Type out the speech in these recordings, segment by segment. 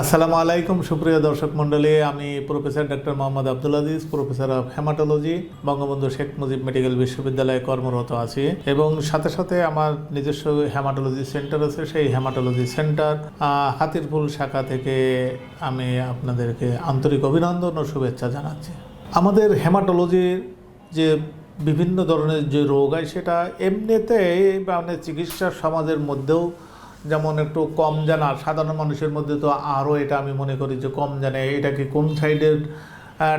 আসসালামু আলাইকুম, সুপ্রিয় দর্শক মণ্ডলী। আমি professor doctor Mohammad Abdul Aziz, professor of haematology, Bangabandhu Sheikh Mujib medical বিশ্ববিদ্যালয়ে কর্মরত আছি। এবং সাথে সাথে আমার নিজস্ব হেমাটোলজি সেন্টার আছে, সেই হেমাটোলজি সেন্টার হাতিরপুল শাখা থেকে আমি আপনাদেরকে আন্তরিক অভিনন্দন ও শুভেচ্ছা জানাচ্ছি। আমাদের হেমাটোলজির যে বিভিন্ন ধরনের যে রোগ হয়, সেটা এমনিতেই মানে চিকিৎসা সমাজের মধ্যেও যেমন একটু কম জানা, সাধারণ মানুষের মধ্যে তো আরও এটা আমি মনে করি যে কম জানে। এটা কি কোন সাইডের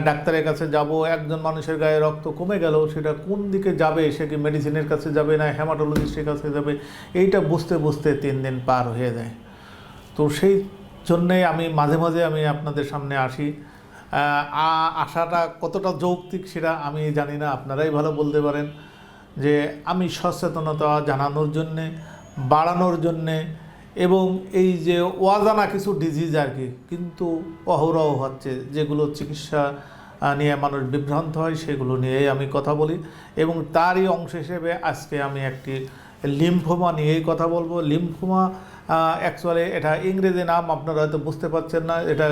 ডাক্তারের কাছে যাব? একজন মানুষের গায়ে রক্ত কমে গেল, সেটা কোন দিকে যাবে? সে কি মেডিসিনের কাছে যাবে না হেমাটোলজিস্টের কাছে যাবে? এইটা বুঝতে বুঝতে তিন দিন পার হয়ে যায়। তো সেই জন্যেই আমি মাঝে মাঝে আমি আপনাদের সামনে আসি। আসাটা কতটা যৌক্তিক সেটা আমি জানি না, আপনারাই ভালো বলতে পারেন। যে আমি সচেতনতা জানানোর জন্যে, বাড়ানোর জন্যে এবং এই যে ওয়াজানা কিছু ডিজিজ আর কি, কিন্তু অহরহ হচ্ছে, যেগুলো চিকিৎসা নিয়ে মানুষ বিভ্রান্ত হয়, সেগুলো নিয়েই আমি কথা বলি। এবং তারই অংশ হিসেবে আজকে আমি একটি লিম্ফোমা নিয়েই কথা বলব। লিম্ফোমা অ্যাকচুয়ালি এটা ইংরেজি নাম, আপনারা হয়তো বুঝতে পারছেন না। এটা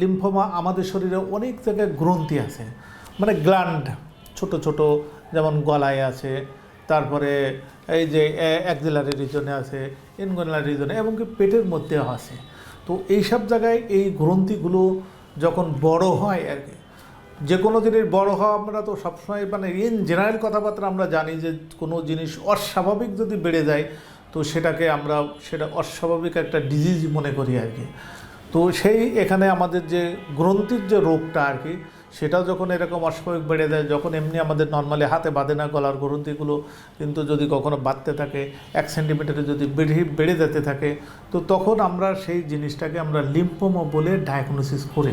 লিম্ফোমা আমাদের শরীরে অনেক জায়গায় গ্রন্থি আছে। মানে গ্ল্যান্ড ছোট ছোট যেমন গলায় আছে তারপরে এই যে অ্যাক্সিলারি রিজনে আছে ইনগুলার রিজনে এবং কি পেটের মধ্যেও আছে। তো এইসব জায়গায় এই গ্রন্থিগুলো যখন বড় হয় আর কি, যে কোনো জিনিস বড় হওয়া আমরা তো সবসময় মানে ইন জেনারেল কথাবার্তা আমরা জানি যে, কোনো জিনিস অস্বাভাবিক যদি বেড়ে যায়, তো সেটাকে আমরা, সেটা অস্বাভাবিক একটা ডিজিজ মনে করি আর কি। তো সেই এখানে আমাদের যে গ্রন্থির যে রোগটা আর কি সেটা যখন এরকম অস্বাভাবিক বেড়ে যায়, যখন এমনি আমাদের নর্মালি হাতে বাঁধে না গলার গ্রন্থিগুলো কিন্তু যদি কখনো বাড়তে থাকে, এক সেন্টিমিটারে যদি বেড়ে বেড়ে যেতে থাকে, তো তখন আমরা সেই জিনিসটাকে আমরা লিম্ফোমা বলে ডায়াগনোসিস করি।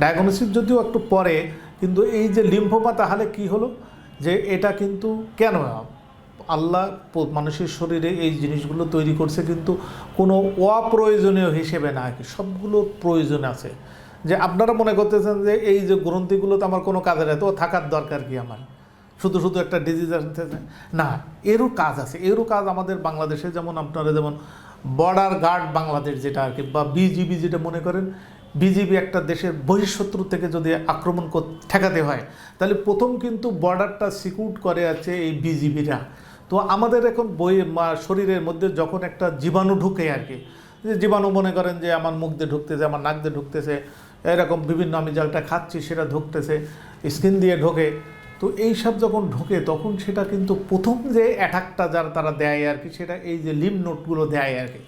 ডায়াগনোসিস যদিও একটু পরে, কিন্তু এই যে লিম্ফোমা তাহলে কি হলো? যে এটা কিন্তু কেন, আল্লাহ মানুষের শরীরে এই জিনিসগুলো তৈরি করছে, কিন্তু কোনো অপ্রয়োজনীয় হিসেবে না আর কি, সবগুলো প্রয়োজন আছে। যে আপনারা মনে করতেছেন যে এই যে গ্রন্থিগুলো তো আমার কোনো কাজে নেই, তো থাকার দরকার কি আমার? শুধু শুধু একটা ডিজিজ আনতেছে না, এরও কাজ আছে। এরও কাজ আমাদের বাংলাদেশে, যেমন আপনারা যেমন বর্ডার গার্ড বাংলাদেশ যেটা আর কি, বা বিজিবি যেটা মনে করেন বিজিবি একটা দেশের বহিঃশত্রু থেকে যদি আক্রমণ কর- ঠেকাতে হয়, তাহলে প্রথম কিন্তু বর্ডারটা সিকিউর করে আছে এই বিজিবিরা তো আমাদের এখন বই শরীরের মধ্যে যখন একটা জীবাণু ঢুকে আর কি জীবাণু মনে করেন যে আমার মুখ দিয়ে ঢুকতেছে, আমার নাক দিয়ে ঢুকতেছে এরকম বিভিন্ন আমি জলটা খাচ্ছি, সেটা ঢুকতেছে স্কিন দিয়ে ঢোকে। তো এই সব যখন ঢোকে, তখন সেটা কিন্তু প্রথম যে অ্যাটাকটা যারা তারা দেয় আর কি, সেটা এই যে লিম নোটগুলো দেয় আর কি।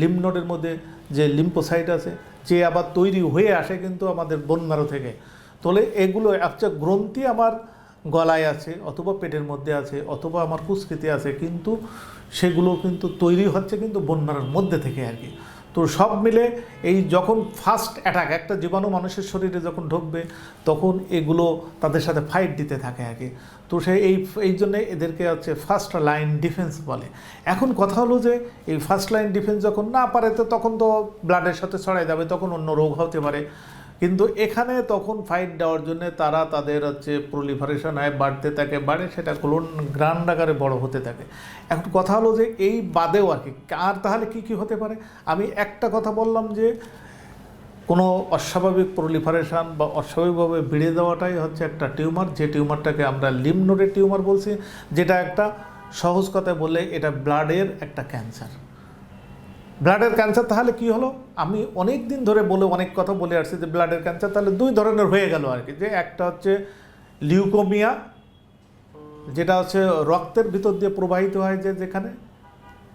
লিম নোটের মধ্যে যে লিম্পোসাইট আছে, যে আবার তৈরি হয়ে আসে কিন্তু আমাদের বনমারো থেকে। তাহলে এগুলো একটা গ্রন্থি আমার গলায় আছে, অথবা পেটের মধ্যে আছে, অথবা আমার কুস্কিতে আছে, কিন্তু সেগুলো কিন্তু তৈরি হচ্ছে কিন্তু বন্যার মধ্যে থেকে আর কি। তো সব মিলে এই যখন ফার্স্ট অ্যাটাক একটা জীবাণু মানুষের শরীরে যখন ঢুকবে, তখন এগুলো তাদের সাথে ফাইট দিতে থাকে আগে। তো সে এই এই জন্যে এদেরকে হচ্ছে ফার্স্ট লাইন ডিফেন্স বলে। এখন কথা হলো যে, এই ফার্স্ট লাইন ডিফেন্স যখন না পারে, তো তখন তো ব্লাডের সাথে ছড়াই যাবে, তখন অন্য রোগ হতে পারে। কিন্তু এখানে তখন ফাইট দেওয়ার জন্য তারা তাদের হচ্ছে প্রলিফারেশন হয় বাড়তে থাকে, বাড়ে সেটা ক্লোন গ্রান্ড আকারে বড় হতে থাকে। এখন কথা হলো যে এই বাদেও আর কি, আর তাহলে কি কি হতে পারে? আমি একটা কথা বললাম যে কোনো অস্বাভাবিক প্রলিফারেশন বা অস্বাভাবিকভাবে বেড়ে দেওয়াটাই হচ্ছে একটা টিউমার, যে টিউমারটাকে আমরা লিমনোডের টিউমার বলছি, যেটা একটা সহজ কথায় বলে এটা ব্লাডের একটা ক্যান্সার ব্লাডের ক্যান্সার, তাহলে কি হলো? আমি অনেক দিন ধরে বলে, অনেক কথা বলে আসছি যে ব্লাডের ক্যান্সার, তাহলে দুই ধরনের হয়ে গেল আর কি। যে একটা হচ্ছে লিউকোমিয়া, যেটা হচ্ছে রক্তের ভিতর দিয়ে প্রবাহিত হয় যে যেখানে,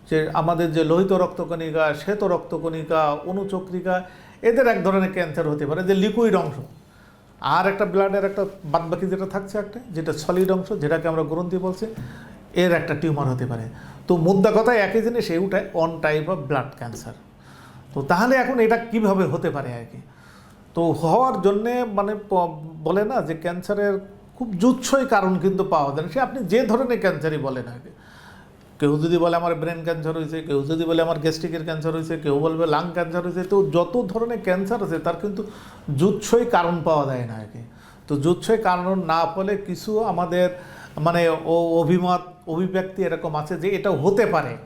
যে আমাদের যে লোহিত রক্তকণিকা, শ্বেত রক্তকণিকা, অনুচক্রিকা, এদের এক ধরনের ক্যান্সার হতে পারে, যে লিকুইড অংশ। আর একটা ব্লাডের একটা বাদবাকি যেটা থাকছে একটা, যেটা সলিড অংশ, যেটাকে আমরা গ্রন্থি বলছি, এর একটা টিউমার হতে পারে। তো মুদ্রা কথা একই জিনিস এইটাই one type of blood cancer তো তাহলে এখন এটা কীভাবে হতে পারে আর কি? তো হওয়ার জন্যে মানে বলে না যে ক্যান্সারের খুব জুৎসই কারণ কিন্তু পাওয়া যায় না। সে আপনি যে ধরনের ক্যান্সারই বলেন আগে কেউ যদি বলে আমার ব্রেন ক্যান্সার হয়েছে, কেউ যদি বলে আমার গ্যাস্ট্রিকের ক্যান্সার হয়েছে, কেউ বলবে লাং ক্যান্সার হয়েছে, তো যত ধরনের ক্যান্সার আছে তার কিন্তু জুৎসই কারণ পাওয়া যায় না আর কি। তো জুৎসই কারণ না পেলে কিছু আমাদের মানে ও অভিমত, অভিব্যক্তি এরকম আছে যে এটা হতে পারে।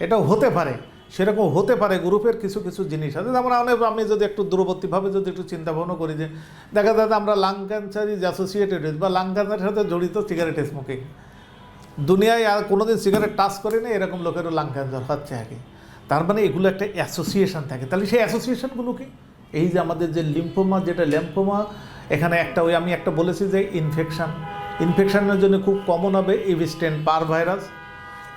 এটাও হতে পারে। সেরকম হতে পারে গ্রুপের কিছু কিছু জিনিস আছে। যেমন অনেক আমি যদি একটু দূরবর্তীভাবে যদি একটু চিন্তা ভাবনা করি যে, দেখা যায় আমরা লাং ক্যান্সার ইজ অ্যাসোসিয়েটেড বা লাং ক্যান্সারের সাথে জড়িত সিগারেট স্মোকিং দুনিয়ায় আর কোনোদিন সিগারেট টাচ করেনি এরকম লোকেরও লাং ক্যান্সার হচ্ছে আগে। তার মানে এগুলো একটা অ্যাসোসিয়েশন থাকে। তাহলে সেই অ্যাসোসিয়েশনগুলো কি? এই যে আমাদের যে লিম্ফোমা যেটা ল্যাম্ফোমা এখানে একটা ওই আমি একটা বলেছি যে ইনফেকশন ইনফেকশনের জন্য খুব কমন হবে ইভিস্টেন পার ভাইরাস।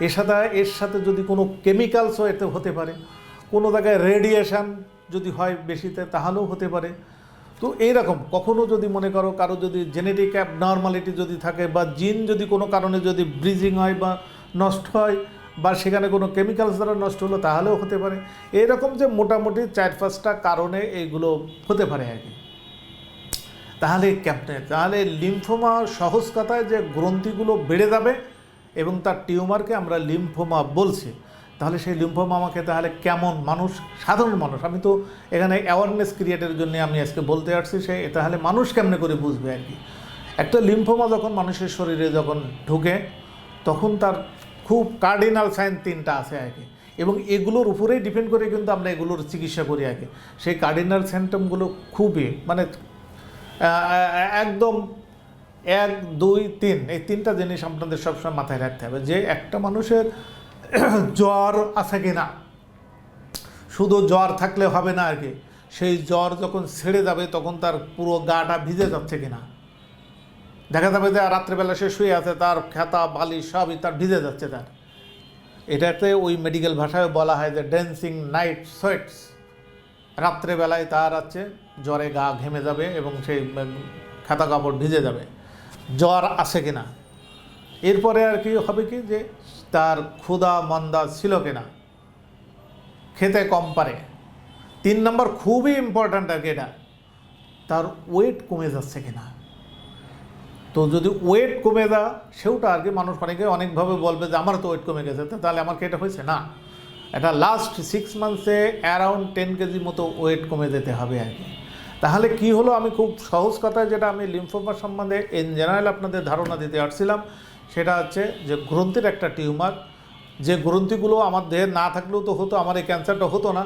এর সাথে এর সাথে যদি কোনো কেমিক্যালসও এতে হতে পারে। কোনো জায়গায় রেডিয়েশান যদি হয় বেশিতে, তাহলেও হতে পারে। তো এইরকম কখনো যদি মনে করো কারও যদি জেনেটিক অ্যাবনর্মালিটি যদি থাকে বা জিন যদি কোনো কারণে যদি ব্রিজিং হয় বা নষ্ট হয় বা সেখানে কোনো কেমিক্যালস দ্বারা নষ্ট হলো, তাহলেও হতে পারে। এরকম যে মোটামুটি চার পাঁচটা কারণে এইগুলো হতে পারে আর কি। তাহলে ক্যাপ্টেন, তাহলে লিম্ফোমা সহজ কথায় যে গ্রন্থিগুলো বেড়ে যাবে এবং তার টিউমারকে আমরা লিম্ফোমা বলছি, তাহলে সেই লিম্ফোমা আমাকে তাহলে কেমন মানুষ, সাধারণ মানুষ, আমি তো এখানে অ্যাওয়ারনেস ক্রিয়েটের জন্য আমি আজকে বলতে আসছি, সে তাহলে মানুষ কেমনে করে বুঝবে আর কি? একটা লিম্ফোমা যখন মানুষের শরীরে যখন ঢুকে, তখন তার খুব কার্ডিনাল সাইন তিনটা আছে আর কি। এবং এগুলোর উপরেই ডিপেন্ড করে কিন্তু আমরা এগুলোর চিকিৎসা করি আগে সেই কার্ডিনাল সিমটমগুলো খুবই মানে একদম এক, দুই, তিন। এই তিনটা জিনিস আপনাদের সবসময় মাথায় রাখতে হবে যে একটা মানুষের জ্বর আছে কি না শুধু জ্বর থাকলে হবে না আর কি। সেই জ্বর যখন ছেড়ে যাবে, তখন তার পুরো গাটা ভিজে যাচ্ছে কিনা। দেখা যাবে যে রাত্রেবেলা সে শুয়ে আছে, তার খেতা, বালি সবই তার ভিজে যাচ্ছে তার। এটাতে ওই মেডিকেল ভাষায় বলা হয় যে ড্যান্সিং নাইট সোয়েটস রাত্রেবেলায় তার আছে জ্বরে গা ঘেমে যাবে এবং সেই খাতা কাপড় ভিজে যাবে। জ্বর আছে কিনা? এরপরে আর কি হবে কি যে, তার ক্ষুধা মন্দা ছিল কিনা? খেতে কম পারে। তিন নম্বর খুবই ইম্পর্ট্যান্ট আর কি এটা। তার ওয়েট কমে যাচ্ছে কিনা? তো যদি ওয়েট কমে যা, সেওটা আর কি মানুষ অনেকে অনেকভাবে বলবে যে, আমার তো ওয়েট কমে গেছে তাহলে আমার কি এটা হয়েছে? না। এটা লাস্ট সিক্স মান্থসে অ্যারাউন্ড টেন কেজি মতো ওয়েট কমে যেতে হবে আর কি। তাহলে কি হলো? আমি খুব সহজ কথায় যেটা আমি লিম্ফোমা সম্বন্ধে ইন জেনারেল আপনাদের ধারণা দিতে আসছিলাম, সেটা হচ্ছে যে গ্রন্থির একটা টিউমার, যে গ্রন্থিগুলো আমার দেহে না থাকলেও তো হতো, আমার এই ক্যান্সারটা হতো না,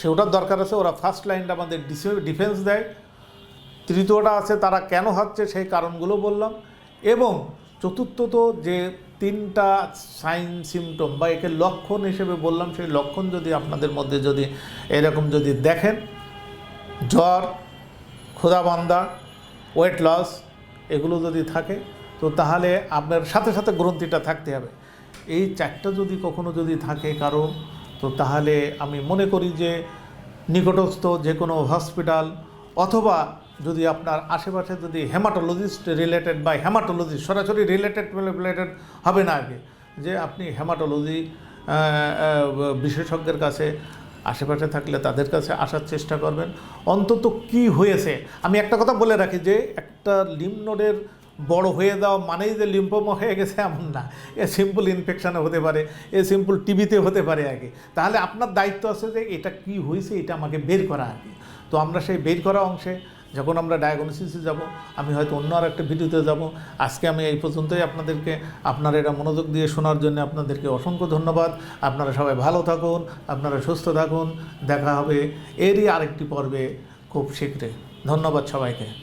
সেটার দরকার আছে, ওরা ফার্স্ট লাইনটা আমাদের ডিফেন্স দেয়। তৃতীয়টা আছে, তারা কেন হচ্ছে সেই কারণগুলো বললাম। এবং চতুর্থত যে তিনটা সাইন সিমটম বা একে লক্ষণ হিসেবে বললাম, সেই লক্ষণ যদি আপনাদের মধ্যে যদি এরকম যদি দেখেন, জ্বর ক্ষুধাবান্ধা ওয়েট লস এগুলো যদি থাকে, তো তাহলে আপনার সাথে সাথে গ্রন্থিটা থাকতে হবে। এই চারটা যদি কখনো যদি থাকে কারও, তো তাহলে আমি মনে করি যে নিকটস্থ যে কোনো হসপিটাল অথবা যদি আপনার আশেপাশে যদি হেমাটোলজিস্ট রিলেটেড বা হেমাটোলজিস্ট সরাসরি রিলেটেড রিলেটেড হবে না আগে, যে আপনি হেমাটোলজি বিশেষজ্ঞের কাছে আশেপাশে থাকলে তাদের কাছে আসার চেষ্টা করবেন। অন্তত কি হয়েছে? আমি একটা কথা বলে রাখি যে, একটা লিমনোডের বড় হয়ে যাওয়া মানেই যে লিম্পোমা হয়ে গেছে এমন না। এ সিম্পল ইনফেকশানে হতে পারে, এ সিম্পল টিভিতে হতে পারে আগে। তাহলে আপনার দায়িত্ব আছে যে, এটা কি হয়েছে, এটা আমাকে বের করা আর কি তো আমরা সেই বের করা অংশে যখন আমরা ডায়াগনোসিসে যাব, আমি হয়তো অন্য আর একটা ভিডিওতে যাব। আজকে আমি এই পর্যন্তই আপনাদেরকে, আপনার এটা মনোযোগ দিয়ে শোনার জন্য আপনাদেরকে অসংখ্য ধন্যবাদ। আপনারা সবাই ভালো থাকুন, আপনারা সুস্থ থাকুন। দেখা হবে এরই আরেকটি পর্বে খুব শীঘ্রই। ধন্যবাদ সবাইকে।